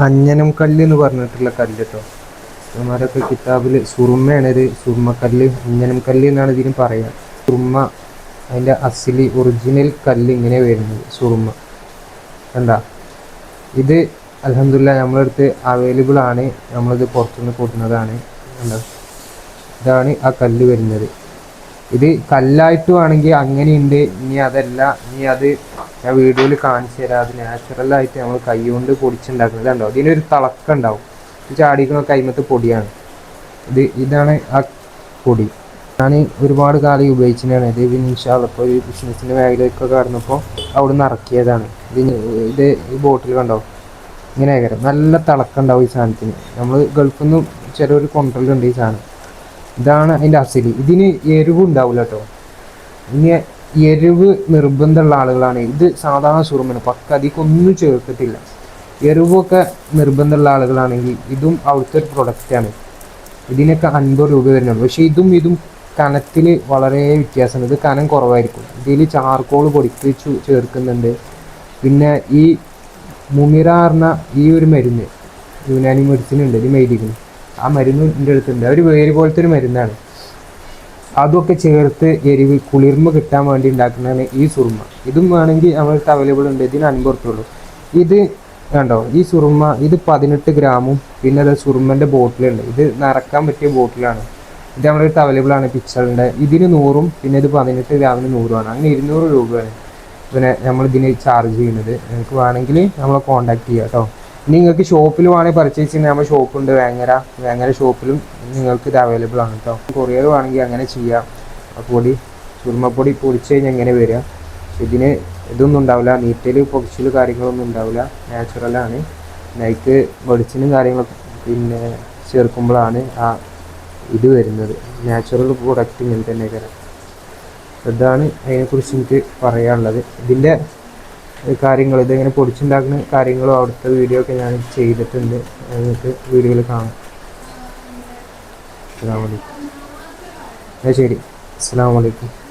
അഞ്ഞനം കല്ല് എന്ന് പറഞ്ഞിട്ടുള്ള കല്ല് കേട്ടോ നമ്മരൊക്കെ കിതാബിൽ സുറുമയാണ് ഇത് സുറുമക്കല്ല് അഞ്ഞനം കല്ല് എന്നാണ് ഇതിന് പറയുക സുറുമ അതിന്റെ അസിലി ഒറിജിനൽ കല്ല് ഇങ്ങനെ വരുന്നത് സുറുമ. എന്താ ഇത് അലഹമില്ല നമ്മളടുത്ത് അവൈലബിൾ ആണ്. നമ്മളിത് പുറത്തുനിന്ന് കൊടുക്കുന്നതാണ്. എന്താ ഇതാണ് ആ കല്ല് വരുന്നത്. ഇത് കല്ലായിട്ട് വേണമെങ്കിൽ അങ്ങനെയുണ്ട്. ഇനി അതല്ല ഇനി അത് ഞാൻ വീഡിയോയിൽ കാണിച്ചു തരാം. അത് നാച്ചുറലായിട്ട് നമ്മൾ കൈ കൊണ്ട് പൊടിച്ചുണ്ടാക്കുന്നത് കണ്ടോ? ഇതിനൊരു തിളക്കം ഉണ്ടാവും. ചാടിക്കുന്ന കൈമത്ത് പൊടിയാണ്. ഇത് ഇതാണ് ആ പൊടി. ഞാൻ ഒരുപാട് കാലം ഉപയോഗിച്ചതാണ് ഇത് പിന്നെ ഇപ്പോൾ ഒരു ബിസിനസ്സിന്റെ മേഖലയൊക്കെ കടന്നപ്പോൾ അവിടെ നിന്ന് ഇറക്കിയതാണ്. ഇത് ഇത് ഈ ബോട്ടിൽ കണ്ടോ? ഇങ്ങനെ ആയിരം നല്ല തിളക്കുണ്ടാവും ഈ സാധനത്തിന്. നമ്മൾ ഗൾഫിൽ നിന്ന് ചിലവർ കൊണ്ടുവരലുണ്ട് ഈ സാധനം. ഇതാണ് അതിന്റെ അസിലി. ഇതിന് എരിവ് ഉണ്ടാവില്ല കേട്ടോ. ഇനി എരിവ് നിർബന്ധമുള്ള ആളുകളാണ്. ഇത് സാധാരണ സുറുമിന് പക്ക അതിക്കൊന്നും ചേർത്തിട്ടില്ല. എരിവൊക്കെ നിർബന്ധമുള്ള ആളുകളാണെങ്കിൽ ഇതും അവിടുത്തെ ഒരു പ്രൊഡക്റ്റാണ് ഇതിനൊക്കെ അൻപത് രൂപ വരുന്നുള്ളൂ. പക്ഷേ ഇതും ഇതും കനത്തിൽ വളരെ വ്യത്യാസമുണ്ട്. ഇത് കനം കുറവായിരിക്കും. ഇതിൽ ചാർക്കോൾ പൊടിക്ക് ചു- ചേർക്കുന്നുണ്ട്. പിന്നെ ഈ മുമിറ ഈ ഒരു മരുന്ന് യുനാനി മെഡിസിൻ ഉണ്ട്. ഇത് മേടിക്കുന്നു ആ മരുന്ന് എന്റെ അടുത്തുണ്ട്. ഒരു വേര് പോലത്തെ ഒരു മരുന്നാണ്. അതൊക്കെ ചേർത്ത് എരിവ് കുളിർമ കിട്ടാൻ വേണ്ടി ഉണ്ടാക്കുന്നതാണ് ഈ സുറുമ. ഇതും വേണമെങ്കിൽ നമ്മൾക്ക് അവൈലബിൾ ഉണ്ട്. ഇതിന് അൻപുറത്തുള്ളൂ ഇത് കണ്ടോ? ഈ സുറുമ ഇത് പതിനെട്ട് ഗ്രാമും പിന്നെ അത് സുറുമന്റെ ബോട്ടിലുണ്ട് ഇത് നിറക്കാൻ പറ്റിയ ബോട്ടിലാണ് ഇത് നമ്മുടെ അടുത്ത് അവൈലബിൾ ആണ് പിക്ചറിന്റെ ഇതിന് നൂറും പിന്നെ ഇത് പതിനെട്ട് ഗ്രാമിന് നൂറുമാണ്. അങ്ങനെ ഇരുന്നൂറ് രൂപയാണ്. പിന്നെ നമ്മൾ ഇതിന് ചാർജ് ചെയ്യുന്നത്. നിങ്ങൾക്ക് വേണമെങ്കിൽ നമ്മളെ കോൺടാക്ട് ചെയ്യാം കേട്ടോ. നിങ്ങൾക്ക് ഷോപ്പിൽ വേണമെങ്കിൽ പർച്ചേസ് ചെയ്യുന്ന നമ്മുടെ ഷോപ്പുണ്ട് വേങ്ങര. വേങ്ങര ഷോപ്പിലും നിങ്ങൾക്ക് ഇത് അവൈലബിൾ ആണ് കേട്ടോ കൊറിയർ വേണമെങ്കിൽ അങ്ങനെ ചെയ്യാം. പൊടി ചുരുമപ്പൊടി പൊടിച്ച് കഴിഞ്ഞാൽ എങ്ങനെ വരിക ഇതിന് ഇതൊന്നും ഉണ്ടാവില്ല. നീറ്റൽ പൊടിച്ചിൽ കാര്യങ്ങളൊന്നും ഉണ്ടാവില്ല. നാച്ചുറലാണ് നൈക്ക് വെളിച്ചിനും കാര്യങ്ങളൊക്കെ പിന്നെ ചേർക്കുമ്പോഴാണ് ആ ഇത് വരുന്നത്. നാച്ചുറൽ പ്രൊഡക്റ്റ് ഇങ്ങനെ തന്നെ ഇതാണ് അതിനെക്കുറിച്ച് എനിക്ക് പറയാനുള്ളത്. ഇതിന്റെ കാര്യങ്ങൾ ഇതെങ്ങനെ പൊടിച്ചുണ്ടാക്കുന്ന കാര്യങ്ങളും അവിടുത്തെ വീഡിയോ ഒക്കെ ഞാൻ ചെയ്തിട്ടുണ്ട്. നിങ്ങൾക്ക് വീഡിയോയിൽ കാണാം. അസ്സാം വലൈക്കും ശരി. അസ്സാം വലൈക്കും